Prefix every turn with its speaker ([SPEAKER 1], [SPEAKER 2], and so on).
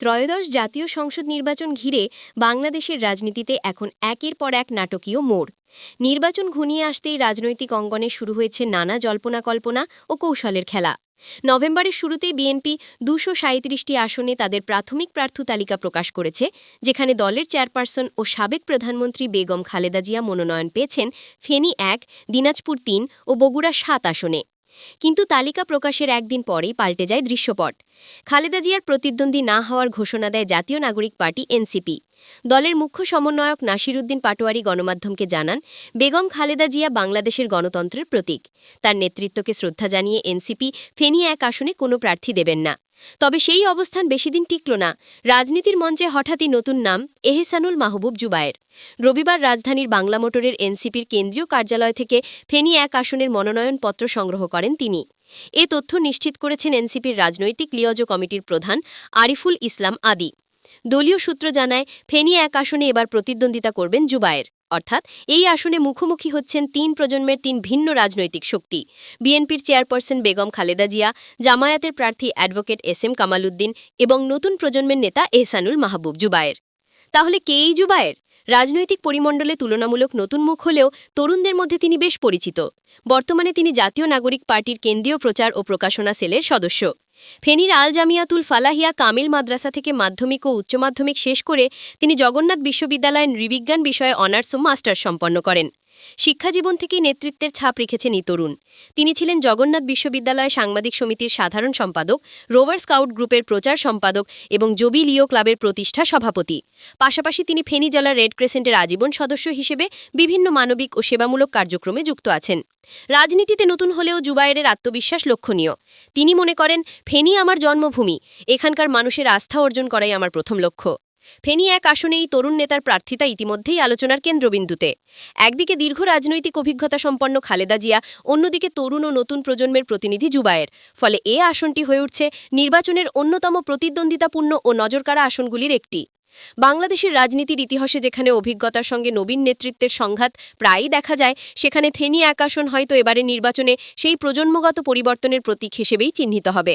[SPEAKER 1] ত্রয়োদশ জাতীয় সংসদ নির্বাচন ঘিরে বাংলাদেশের রাজনীতিতে এখন একের পর এক নাটকীয় মোড়। নির্বাচন ঘনিয়ে আসতেই রাজনৈতিক অঙ্গনে শুরু হয়েছে নানা জল্পনা কল্পনা ও কৌশলের খেলা। নভেম্বরের শুরুতেই বিএনপি দুশো সাঁত্রিশটি আসনে তাদের প্রাথমিক প্রার্থী তালিকা প্রকাশ করেছে, যেখানে দলের চেয়ারপারসন ও সাবেক প্রধানমন্ত্রী বেগম খালেদা জিয়া মনোনয়ন পেয়েছেন ফেনী এক, দিনাজপুর তিন ও বগুড়া সাত আসনে। কিন্তু তালিকা প্রকাশের একদিন পরেই পাল্টে যায় দৃশ্যপট। খালেদা জিয়ার প্রতিদ্বন্দ্বী না হওয়ার ঘোষণা দেয় জাতীয় নাগরিক পার্টি এনসিপি। দলের মুখ্য সমন্বয়ক নাসিরুদ্দিন পাটোয়ারি গণমাধ্যমকে জানান, বেগম খালেদা জিয়া বাংলাদেশের গণতন্ত্রের প্রতীক। তার নেতৃত্বকে শ্রদ্ধা জানিয়ে এনসিপি ফেনী এক আসনে কোনো প্রার্থী দেবেন না। তবে সেই অবস্থান বেশিদিন টিকল না। রাজনীতির মঞ্চে হঠাৎই নতুন নাম এহেসানুল মাহবুব জুবায়ের। রবিবার রাজধানীর বাংলা মোটরের এনসিপির কেন্দ্রীয় কার্যালয় থেকে ফেনী এক আসনের মনোনয়নপত্র সংগ্রহ করেন তিনি। এ তথ্য নিশ্চিত করেছেন এনসিপির রাজনৈতিক লিয়জ কমিটির প্রধান আরিফুল ইসলাম আদি। দলীয় সূত্র জানায়, ফেনী এক আসনে এবার প্রতিদ্বন্দ্বিতা করবেন জুবায়ের। অর্থাৎ, এই আসনে মুখোমুখি হচ্ছেন তিন প্রজন্মের তিন ভিন্ন রাজনৈতিক শক্তি। বিএনপির চেয়ারপারসন বেগম খালেদা জিয়া, জামায়াতের প্রার্থী অ্যাডভোকেট এস এম কামালউদ্দিন এবং নতুন প্রজন্মের নেতা এহসানুল মাহবুব জুবায়ের। তাহলে কে এই জুবায়ের? রাজনৈতিক পরিমণ্ডলে তুলনামূলক নতুন মুখ হলেও তরুণদের মধ্যে তিনি বেশ পরিচিত। বর্তমানে তিনি জাতীয় নাগরিক পার্টির কেন্দ্রীয় প্রচার ও প্রকাশনা সেলের সদস্য। ফেনীর আল জামিয়াতুল ফালাহিয়া কামিল মাদ্রাসা থেকে মাধ্যমিক ও উচ্চ মাধ্যমিক শেষ করে তিনি জগন্নাথ বিশ্ববিদ্যালয়ের নৃবিজ্ঞান বিষয়ে অনার্স ও মাস্টার্স সম্পন্ন করেন। শিক্ষাজীবন থেকেই নেতৃত্বের ছাপ রেখেছেন এই তরুণ। তিনি ছিলেন জগন্নাথ বিশ্ববিদ্যালয় সাংবাদিক সমিতির সাধারণ সম্পাদক, রোভার স্কাউট গ্রুপের প্রচার সম্পাদক এবং জবি লিও ক্লাবের প্রতিষ্ঠা সভাপতি। পাশাপাশি তিনি ফেনী জেলা রেড ক্রেসেন্টের আজীবন সদস্য হিসেবে বিভিন্ন মানবিক ও সেবামূলক কার্যক্রমে যুক্ত আছেন। রাজনীতিতে নতুন হলেও জুবায়েরের আত্মবিশ্বাস লক্ষণীয়। তিনি মনে করেন, ফেনী আমার জন্মভূমি। এখানকার মানুষের আস্থা অর্জন করাই আমার প্রথম লক্ষ্য। ফেনী এক আসনে এই তরুণ নেতার প্রার্থিতা ইতিমধ্যেই আলোচনার কেন্দ্রবিন্দুতে। একদিকে দীর্ঘ রাজনৈতিক অভিজ্ঞতা সম্পন্ন খালেদা জিয়া, অন্যদিকে তরুণ ও নতুন প্রজন্মের প্রতিনিধি জুবায়ের। ফলে এ আসনটি হয়ে উঠছে নির্বাচনের অন্যতম প্রতিদ্বন্দ্বিতাপূর্ণ ও নজরকাড়া আসনগুলির একটি। বাংলাদেশের রাজনীতির ইতিহাসে যেখানে অভিজ্ঞতার সঙ্গে নবীন নেতৃত্বের সংঘাত প্রায়ই দেখা যায়, সেখানে থেনি এক আসন হয়তো এবারে নির্বাচনে সেই প্রজন্মগত পরিবর্তনের প্রতীক হিসেবেই চিহ্নিত হবে।